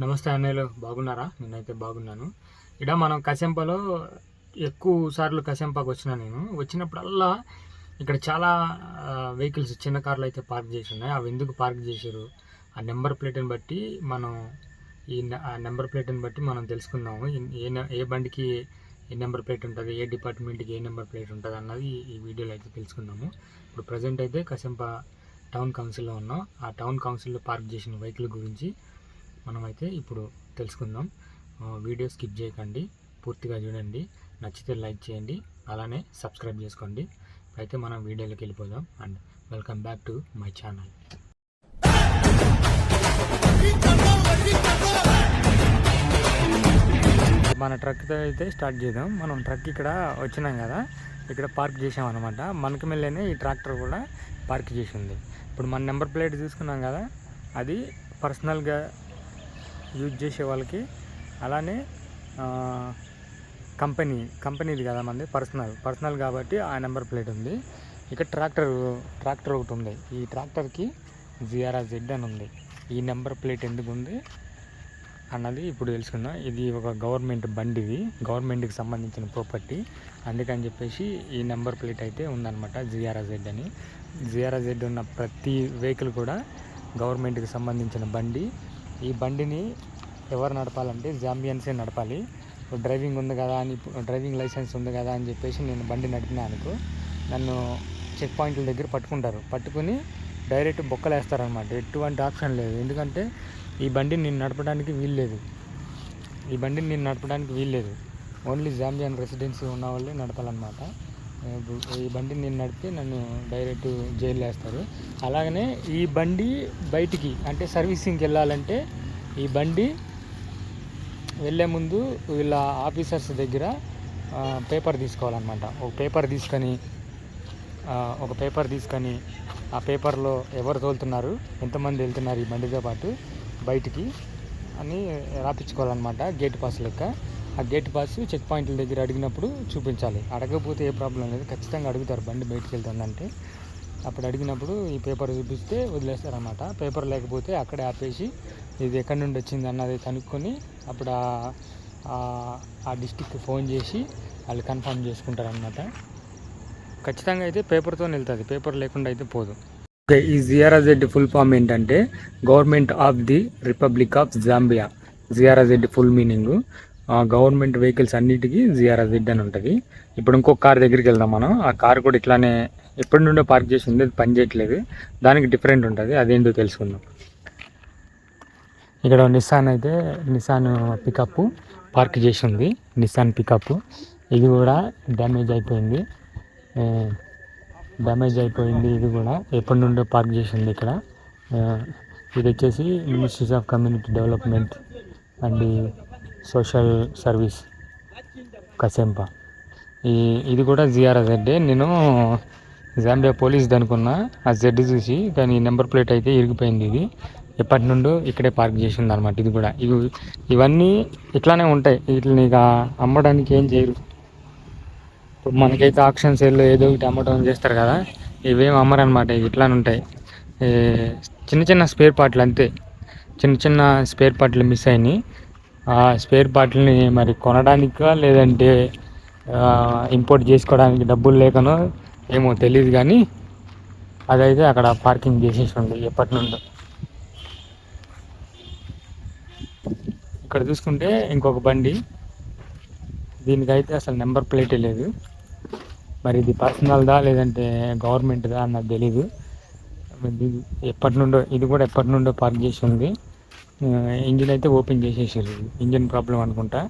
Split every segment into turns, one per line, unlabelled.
నమస్తే అన్నయ్యలు బాగున్నారా? నేనైతే బాగున్నాను. ఇక్కడ మనం కసెంపలో ఎక్కువ సార్లు కసెంపాకు వచ్చిన నేను. వచ్చినప్పుడల్లా ఇక్కడ చాలా వెహికల్స్ చిన్న కార్లు అయితే పార్క్ చేసి ఉన్నాయి. అవి ఎందుకు పార్క్ చేశారు? ఆ నెంబర్ ప్లేట్ని బట్టి మనం ఈ ఆ నెంబర్ ప్లేట్ని బట్టి మనం తెలుసుకుందాము. ఏ ఏ బండికి ఏ నెంబర్ ప్లేట్ ఉంటుంది? ఏ డిపార్ట్మెంట్కి ఏ నెంబర్ ప్లేట్ ఉంటుంది? అన్నది ఈ- ఈ వీడియోలో అయితే తెలుసుకుందాము. ఇప్పుడు ప్రజెంట్ అయితే కసెంప టౌన్ కౌన్సిల్లో ఉన్నాం. ఆ టౌన్ కౌన్సిల్లో పార్క్ చేసిన వెహికల్ గురించి మనమైతే ఇప్పుడు తెలుసుకుందాం. వీడియో స్కిప్ చేయకండి పూర్తిగా చూడండి నచ్చితే లైక్ చేయండి అలానే సబ్స్క్రైబ్ చేసుకోండి. అయితే మనం వీడియోలోకి వెళ్ళిపోదాం and welcome back to my channel. మన ట్రక్తో అయితే స్టార్ట్ చేద్దాం. మనం ట్రక్ ఇక్కడ వచ్చినాం కదా ఇక్కడ పార్క్ చేసాం అనమాట మనకి మెల్లనే ఈ ట్రాక్టర్ కూడా పార్క్ చేసి ఉంది ఇప్పుడు మన నెంబర్ ప్లేట్ చూసుకున్నాం కదా అది పర్సనల్గా యూజ్ చేసే వాళ్ళకి అలానే కంపెనీ కంపెనీది కదా మనది పర్సనల్ పర్సనల్ కాబట్టి ఆ నెంబర్ ప్లేట్ ఉంది. ఇక ట్రాక్టర్ ట్రాక్టర్ ఒకటి ఉంది. ఈ ట్రాక్టర్కి జిఆర్ఆర్ జెడ్ అని ఉంది. ఈ నెంబర్ ప్లేట్ ఎందుకు ఉంది అన్నది ఇప్పుడు తెలుసుకుందాం. ఇది ఒక గవర్నమెంట్ బండి ఇది గవర్నమెంట్కి సంబంధించిన ప్రాపర్టీ అందుకని చెప్పేసి ఈ నెంబర్ ప్లేట్ అయితే ఉందన్నమాట జిఆర్ఆర్ జెడ్ అని. జిఆర్ఆర్ జెడ్ ఉన్న ప్రతి వెహికల్ కూడా గవర్నమెంట్కి సంబంధించిన బండి. ఈ బండిని ఎవరు నడపాలంటే జాంబియన్సే నడపాలి. డ్రైవింగ్ ఉంది కదా అని డ్రైవింగ్ లైసెన్స్ ఉంది కదా అని చెప్పేసి నేను బండి నడిపినా అనుకో నన్ను చెక్ పాయింట్ల దగ్గర పట్టుకుంటారు. పట్టుకుని డైరెక్ట్ బొక్కలేస్తారనమాట. ఎటువంటి ఆప్షన్ లేదు. ఎందుకంటే ఈ బండిని నేను నడపడానికి వీల్లేదు ఈ బండిని నేను నడపడానికి వీల్లేదు ఓన్లీ జాంబియన్ రెసిడెన్సీ ఉన్న వాళ్ళే నడపాలన్నమాట. ఈ బండిని నేను నడిపితే నన్ను డైరెక్ట్ జైలు వేస్తారు. అలాగనే ఈ బండి బయటికి అంటే సర్వీసింగ్కి వెళ్ళాలంటే ఈ బండి వెళ్ళే ముందు వీళ్ళ ఆఫీసర్స్ దగ్గర పేపర్ తీసుకోవాలన్నమాట. ఒక పేపర్ తీసుకొని ఒక పేపర్ తీసుకొని ఆ పేపర్లో ఎవరు తోలుతున్నారు ఎంతమంది వెళ్తున్నారు ఈ బండితో పాటు బయటికి అని రాపించుకోవాలన్నమాట గేట్ పాస్ లెక్క. ఆ గేట్ పాస్ చెక్ పాయింట్ల దగ్గర అడిగినప్పుడు చూపించాలి. అడగకపోతే ఏ ప్రాబ్లం లేదు. ఖచ్చితంగా అడుగుతారు బండి బయటికి వెళ్తుందంటే. అప్పుడు అడిగినప్పుడు ఈ పేపర్ చూపిస్తే వదిలేస్తారన్నమాట. పేపర్ లేకపోతే అక్కడే ఆపేసి ఇది ఎక్కడి నుండి వచ్చింది అన్నది కనుక్కొని అప్పుడు ఆ- ఆ డిస్టిక్కి ఫోన్ చేసి వాళ్ళు కన్ఫర్మ్ చేసుకుంటారనమాట ఖచ్చితంగా అయితే పేపర్తో వెళ్తుంది. పేపర్ లేకుండా అయితే పోదు. ఓకే ఈ జిఆర్ఆర్జెడ్ ఫుల్ ఫామ్ ఏంటంటే government of the Republic of Zambia GRRZ full meaning government vehicles అన్నిటికీ జిఆర్ఆర్జెడ్ అని ఉంటుంది. ఇప్పుడు ఇంకో కార్ దగ్గరికి వెళ్దాం మనం. ఆ కార్ కూడా ఇట్లానే ఎప్పటి నుండో పార్క్ చేసి ఉంది అది పని చేయట్లేదు. దానికి డిఫరెంట్ ఉంటుంది అదేంటో తెలుసుకుందాం. ఇక్కడ నిస్సాన్ అయితే నిసాన్ పికప్ పార్క్ చేసి ఉంది. నిస్సాన్ పికప్ ఇది కూడా డ్యామేజ్ అయిపోయింది. డ్యామేజ్ అయిపోయింది ఇది కూడా. ఎప్పటి నుండో పార్క్ చేసి ఉంది ఇక్కడ. ఇది వచ్చేసి ministries of community development and social service Kasempa ఈ ఇది కూడా జిఆర్ఆర్ జెడ్ నేను జాంబియా పోలీస్ అనుకున్నా ఆ జెడ్ చూసి కానీ నెంబర్ ప్లేట్ అయితే ఇరిగిపోయింది ఇది. ఎప్పటి నుండో ఇక్కడే పార్క్ చేసింది అనమాట ఇది కూడా. ఇవి ఇవన్నీ ఇట్లానే ఉంటాయి. వీటిని ఇక అమ్మడానికి ఏం చేయరు. ఇప్పుడు మనకైతే ఆక్షన్ సేల్లో ఏదో ఒకటి అమ్మటం చేస్తారు కదా. ఇవేం అమ్మరనమాట ఇవి ఇట్లానే ఉంటాయి. చిన్న చిన్న స్పేర్ పార్ట్లు అంతే. చిన్న చిన్న స్పేర్ పార్ట్లు మిస్ అయినాయి. ఆ స్పేర్ పార్ట్లని మరి కొనడానికా లేదంటే ఇంపోర్ట్ చేసుకోవడానికి డబ్బులు లేకనో ఏమో తెలియదు కానీ అదైతే అక్కడ పార్కింగ్ చేసేసి ఉంది ఎప్పటి నుండో. ఇక్కడ చూసుకుంటే ఇంకొక బండి. దీనికైతే అసలు నెంబర్ ప్లేటే లేదు. మరి ఇది పర్సనల్దా లేదంటే గవర్నమెంట్దా అన్నది తెలీదు. ఎప్పటి నుండో ఇది కూడా ఎప్పటి నుండో పార్క్ చేసి ఉంది. ఇంజిన్ అయితే ఓపెన్ చేసేసారు. ఇంజిన్ ప్రాబ్లం అనుకుంటా.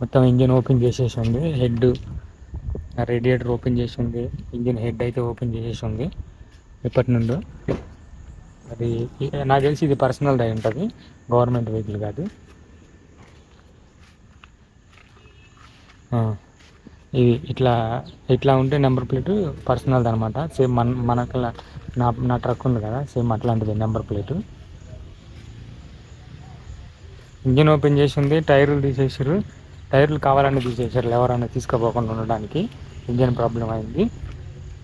మొత్తం ఇంజిన్ ఓపెన్ చేసేసి ఉంది. హెడ్ రేడియేటర్ ఓపెన్ చేసి ఉంది. ఇంజిన్ హెడ్ అయితే ఓపెన్ చేసేసి ఉంది. ఎప్పటి నుండో. మరి నాకు తెలిసి ఇది పర్సనల్ అయి ఉంటుంది. గవర్నమెంట్ వెహికల్ కాదు. ఇది ఇట్లా ఇట్లా ఉంటే నెంబర్ ప్లేట్ పర్సనల్ది అనమాట సేమ్ మన మనకు నా నా ట్రక్ ఉంది కదా సేమ్ అట్లాంటిది నెంబర్ ప్లేటు. ఇంజిన్ ఓపెన్ చేసి ఉంది టైర్లు తీసేసారు టైర్లు కావాలని తీసేసారు ఎవరైనా తీసుకోపోకుండా ఉండడానికి. ఇంజిన్ ప్రాబ్లం అయింది.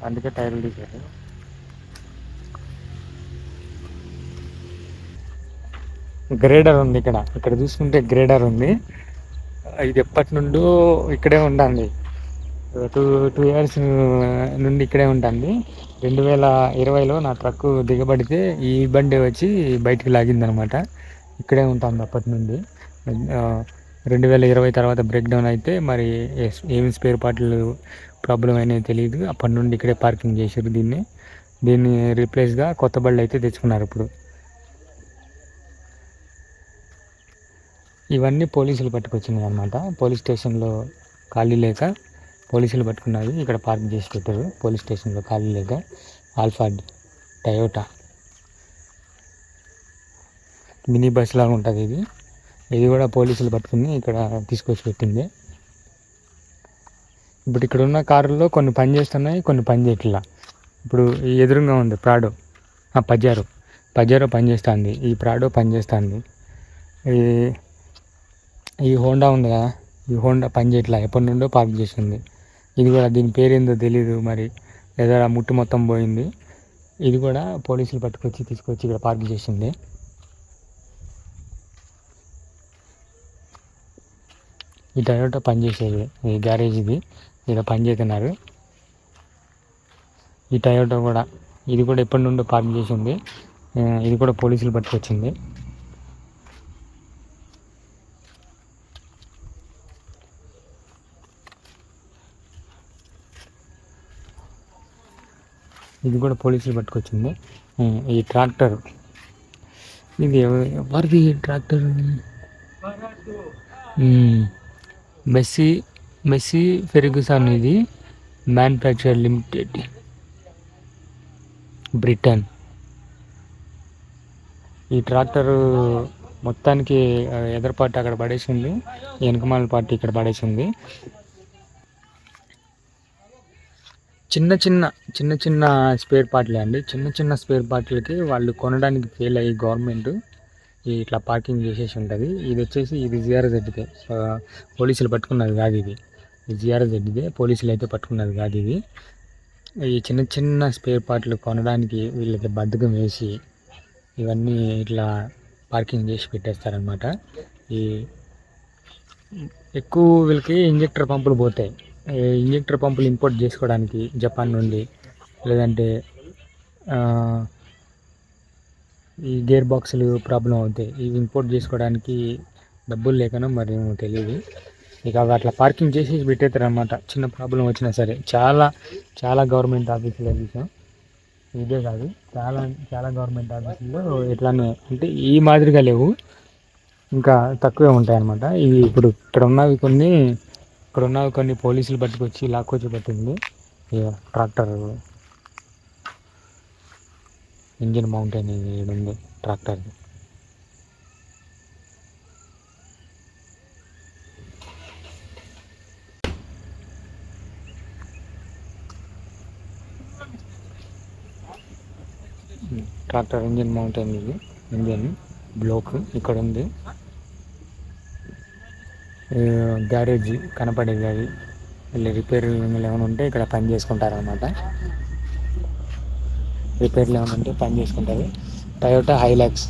అందుకే టైర్లు తీసేసారు గ్రేడర్ ఉంది ఇక్కడ. ఇక్కడ చూసుకుంటే గ్రేడర్ ఉంది. ఇది ఎప్పటి నుండో ఇక్కడే ఉండండి టూ టూ ఇయర్స్ నుండి ఇక్కడే ఉంటుంది రెండు వేల ఇరవైలో నా ట్రక్ దిగబడితే ఈ బండి వచ్చి బయటికి లాగిందనమాట. ఇక్కడే ఉంటుంది అప్పటి నుండి. రెండు వేల ఇరవై తర్వాత బ్రేక్ డౌన్ అయితే మరి ఏమి స్పేర్ పార్ట్లు ప్రాబ్లం అనేది తెలియదు అప్పటి నుండి ఇక్కడే పార్కింగ్ చేశారు దీన్ని. దీన్ని రీప్లేస్గా కొత్త బళ్ళు అయితే తెచ్చుకున్నారు ఇప్పుడు. ఇవన్నీ పోలీసులు పట్టుకొచ్చినాయి అనమాట పోలీస్ స్టేషన్లో ఖాళీ లేక పోలీసులు పట్టుకున్నారు. ఇక్కడ పార్క్ చేసి పెట్టారు. పోలీస్ స్టేషన్లో ఖాళీ లేక ఆల్ఫాడ్ టయోటా మినీ బస్ లాగా ఉంటుంది ఇది. ఇది కూడా పోలీసులు పట్టుకుని ఇక్కడ తీసుకొచ్చి పెట్టింది. ఇప్పుడు ఇక్కడ ఉన్న కారుల్లో కొన్ని పని చేస్తున్నాయి కొన్ని పని చేయట్లా. ఇప్పుడు ఈ ఎదురుగా ఉంది ప్రాడో పజారో పజారో పనిచేస్తుంది ఈ ప్రాడో పనిచేస్తుంది ఈ ఈ హోండా ఉంది కదా. ఈ హోండా పని చేయట్లా. ఎప్పటి నుండో పార్క్ చేసింది ఇది కూడా దీని పేరేందో తెలియదు మరి. లేదా ముట్టు మొత్తం పోయింది. ఇది కూడా పోలీసులు పట్టుకొచ్చి తీసుకొచ్చి ఇక్కడ పార్క్ చేసింది. ఈ టయోటా పనిచేసేది ఈ గ్యారేజ్ ఇది. ఇక్కడ పని చేస్తున్నారు. ఈ టయోటా కూడా ఇది కూడా ఎప్పటి నుండో పార్క్ చేసి ఉంది. ఇది కూడా పోలీసులు పట్టుకొచ్చింది. ఇది కూడా పోలీసులు పట్టుకొచ్చింది. ఈ ట్రాక్టర్. ఇది ఎవరిది ట్రాక్టర్? మెస్సీ మెస్సీ ఫెర్గుసన్ ఇది మ్యానుఫ్యాక్చర్ లిమిటెడ్ బ్రిటన్. ఈ ట్రాక్టర్ మొత్తానికి ఎదర్ పార్టీ అక్కడ పడేసింది వెనకమాల పార్టీ ఇక్కడ పడేసింది. చిన్న చిన్న చిన్న చిన్న స్పేర్ పార్ట్లే అండి. చిన్న చిన్న స్పేర్ పార్ట్లకి వాళ్ళు కొనడానికి ఫెయిల్ అయ్యి గవర్నమెంట్ ఇట్లా పార్కింగ్ చేసేసి ఉంటుంది. ఇది వచ్చేసి ఇది జిఆర్జెడ్దే పోలీసులు పట్టుకున్నది కాదు ఇది జిఆర్జెడ్దే పోలీసులు అయితే పట్టుకున్నది కాదు ఇది ఈ చిన్న చిన్న స్పేర్ పార్ట్లు కొనడానికి వీళ్ళకి బద్ధకం వేసి ఇవన్నీ ఇట్లా పార్కింగ్ చేసి పెట్టేస్తారనమాట ఈ ఎక్కువ వీళ్ళకి ఇంజెక్టర్ పంపులు పోతాయి. ఇంజెక్టర్ పంపులు ఇంపోర్ట్ చేసుకోవడానికి జపాన్ నుండి లేదంటే ఈ గేర్ బాక్సులు ప్రాబ్లం అవుతాయి ఇవి ఇంపోర్ట్ చేసుకోవడానికి డబ్బులు లేకనో మరి తెలియదు ఇక అవి అట్లా పార్కింగ్ చేసి పెట్టేస్తారు అనమాట చిన్న ప్రాబ్లం వచ్చినా సరే. చాలా చాలా గవర్నమెంట్ ఆఫీసులో చూసాం ఇదే కాదు. చాలా చాలా గవర్నమెంట్ ఆఫీసుల్లో ఇట్లానే అంటే ఈ మాదిరిగా లేవు. ఇంకా తక్కువే ఉంటాయి అన్నమాట ఇవి ఇప్పుడు ఇక్కడ ఉన్నవి కొన్ని ఇక్కడ ఉన్నవి కొన్ని పోలీసులు పట్టుకొచ్చి లాక్కొచ్చి పట్టింది. ట్రాక్టర్ ఇంజిన్ మౌంటైన్ ఉంది ట్రాక్టర్. ట్రాక్టర్ ఇంజిన్ మౌంటైన్ ఇది ఇంజిన్ బ్లోక్ ఇక్కడ ఉంది గ్యారేజ్ కనపడేది అది. వెళ్ళి రిపేర్ ఏమైనా ఉంటే ఇక్కడ పని చేసుకుంటారనమాట రిపేర్లు ఏమైనా ఉంటే పని చేసుకుంటారు టయోటా హైలాక్స్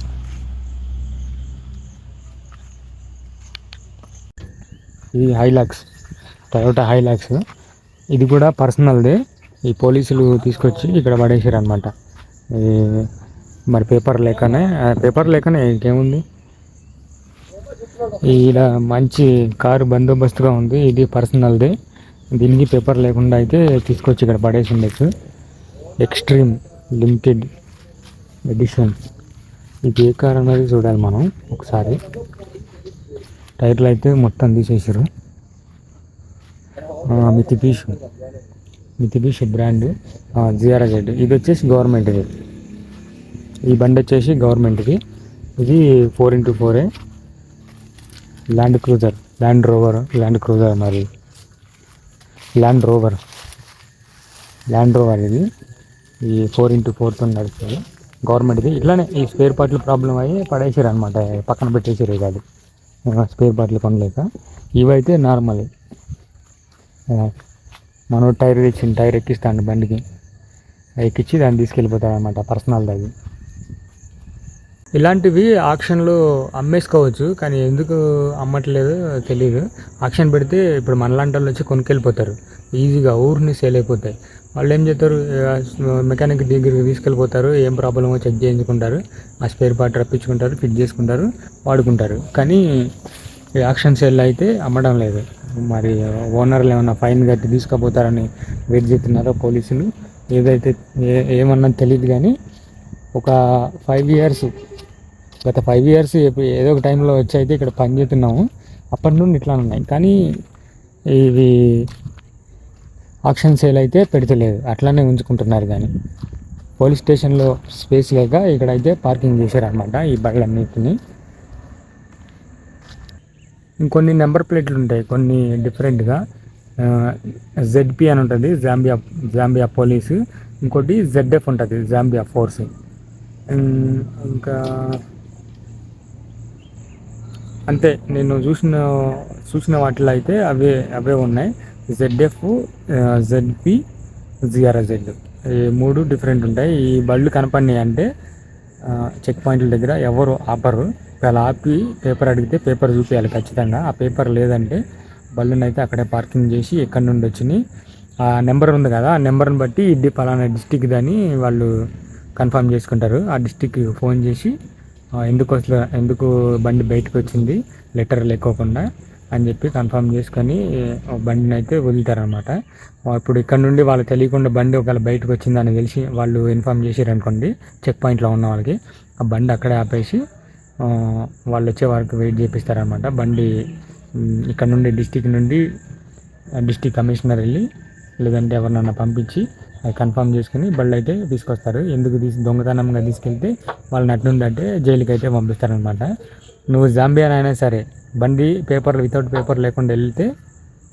ఇది హైలాక్స్ టయోటా హైలాక్స్ ఇది కూడా పర్సనల్దే. ఈ పోలీసులు తీసుకొచ్చి ఇక్కడ పడేసారు అనమాట మరి పేపర్ లేకనే పేపర్ లేకనే ఇంకేముంది? ఈడ మంచి కారు బందోబస్తుగా ఉంది. ఇది పర్సనల్దే. దీనికి పేపర్ లేకుండా అయితే తీసుకొచ్చి ఇక్కడ పడేసి ఉండొచ్చు ఎక్స్ట్రీమ్ లిమిటెడ్ ఎడిషన్ ఇది ఏ కార్ అనేది చూడాలి మనం ఒకసారి. టైర్లు అయితే మొత్తం తీసేసారు మితిపీష్ మితిపీష్ బ్రాండ్ జిఆర్ఎజెడ్ ఇది వచ్చేసి గవర్నమెంట్ది ఈ బండి వచ్చేసి గవర్నమెంట్ది ఇది four into ఫోరే Land Cruiser Land Rover Land Cruiser మరి. ల్యాండ్ రోవర్ ల్యాండ్ రోవర్ ఇది. ఈ ఫోర్ ఇంటూ ఫోర్తో నడుస్తుంది గవర్నమెంట్ది. ఇట్లానే ఈ స్పేర్ పార్ట్లు ప్రాబ్లం అయ్యి పడేసారు అనమాట పక్కన పెట్టేసారు కాదు స్పేర్ పార్ట్లు కొనలేక. ఇవైతే నార్మల్. మనం టైర్ తెచ్చిన టైర్ ఎక్కిస్తాను బండికి. ఎక్కించి దాన్ని తీసుకెళ్ళిపోతాడు అనమాట పర్సనల్ అది. ఇలాంటివి ఆక్షన్లో అమ్మేసుకోవచ్చు కానీ ఎందుకు అమ్మట్లేదు తెలియదు ఆక్షన్ పెడితే ఇప్పుడు మనలాంటి వాళ్ళు వచ్చి కొనుక్కెళ్ళిపోతారు. ఈజీగా ఊరిని సేల్ అయిపోతాయి. వాళ్ళు ఏం చేస్తారు మెకానిక్ దగ్గరికి తీసుకెళ్ళిపోతారు. ఏం ప్రాబ్లమో చెక్ చేయించుకుంటారు. ఆ స్పేర్ పార్ట్ రప్పించుకుంటారు ఫిట్ చేసుకుంటారు వాడుకుంటారు. కానీ యాక్షన్ సెల్ సేల్ అయితే అమ్మడం లేదు. మరి ఓనర్లు ఏమైనా ఫైన్ కట్టి తీసుకుపోతారని వెయిట్ చేస్తున్నారో పోలీసులు. ఏదైతే ఏ ఏమన్నా తెలియదు కానీ ఒక ఫైవ్ ఇయర్స్ గత ఫైవ్ ఇయర్స్ ఏదో ఒక టైంలో వచ్చి అయితే ఇక్కడ పని చేస్తున్నాము. అప్పటి నుండి ఇట్లా ఉన్నాయి. కానీ ఇవి ఆక్షన్ సేల్ అయితే పెడతలేదు. అట్లానే ఉంచుకుంటున్నారు కానీ. పోలీస్ స్టేషన్లో స్పేస్ లేక ఇక్కడైతే పార్కింగ్ చేశారనమాట ఈ బండ్లన్నిటిని. ఇంకొన్ని నెంబర్ ప్లేట్లు ఉంటాయి కొన్ని డిఫరెంట్గా. జెడ్పి అని ఉంటుంది. Zambia Zambia police. ఇంకోటి జెడ్ఎఫ్ ఉంటుంది. జాంబియా ఫోర్స్ ఇంకా అంతే. నేను చూసిన చూసిన వాటిలో అయితే అవే అవే ఉన్నాయి. జెడ్ఎఫ్ జెడ్పి జిఆర్ఎజెడ్ ఈ మూడు డిఫరెంట్ ఉంటాయి. ఈ బళ్ళు కనపడినాయి అంటే చెక్ పాయింట్ల దగ్గర ఎవరు ఆపరు. ఒకవేళ ఆపి పేపర్ అడిగితే పేపర్ చూపించాలి ఖచ్చితంగా. ఆ పేపర్ లేదంటే బళ్ళుని అయితే అక్కడే పార్కింగ్ చేసి ఎక్కడి నుండి వచ్చినాయి. ఆ నెంబర్ ఉంది కదా ఆ నెంబర్ని బట్టి ఇది పలానా డిస్టిక్ అని వాళ్ళు కన్ఫర్మ్ చేసుకుంటారు. ఆ డిస్టిక్కి ఫోన్ చేసి ఎందుకు అసలు ఎందుకు బండి బయటకు వచ్చింది? లెటర్ లేకోకుండా. అని చెప్పి కన్ఫర్మ్ చేసుకొని బండిని అయితే వదులుతారనమాట ఇప్పుడు ఇక్కడ నుండి వాళ్ళు తెలియకుండా బండి ఒకవేళ బయటకు వచ్చిందని తెలిసి వాళ్ళు ఇన్ఫామ్ చేసారు అనుకోండి చెక్ పాయింట్లో ఉన్న వాళ్ళకి ఆ బండి అక్కడే ఆపేసి వాళ్ళు వచ్చే వరకు వెయిట్ చేపిస్తారనమాట బండి ఇక్కడ నుండి డిస్టిక్ నుండి డిస్టిక్ కమిషనర్ వెళ్ళి లేదంటే ఎవరినన్నా పంపించి కన్ఫర్మ్ చేసుకుని బళ్ళు అయితే తీసుకొస్తారు. ఎందుకు తీసి దొంగతనంగా తీసుకెళ్తే వాళ్ళని అట్నుండి అంటే జైలుకి అయితే పంపిస్తారనమాట నువ్వు జాంబియన్ అయినా సరే బండి పేపర్ వితౌట్ పేపర్ లేకుండా వెళ్తే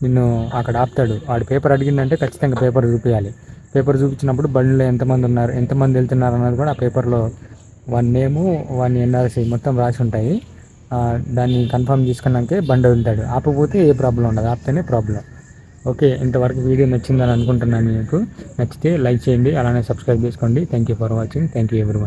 నిన్ను అక్కడ ఆపుతాడు. వాడు పేపర్ అడిగిందంటే ఖచ్చితంగా పేపర్ చూపించాలి పేపర్ చూపించినప్పుడు బండిలో ఎంతమంది ఉన్నారు ఎంతమంది వెళ్తున్నారు అన్నది కూడా ఆ పేపర్లో వన్ నేము వన్ ఎన్ఆర్సీ మొత్తం రాసి ఉంటాయి. దాన్ని కన్ఫర్మ్ చేసుకున్నాకే బండి వదులుతాడు. ఆపకపోతే ఏ ప్రాబ్లం ఉండదు ఆపితేనే ప్రాబ్లం. ఓకే ఇంతవరకు వీడియో నచ్చిందని అనుకుంటున్నాను మీకు. నచ్చితే లైక్ చేయండి అలానే సబ్స్క్రైబ్ చేసుకోండి. Thank you for watching thank you every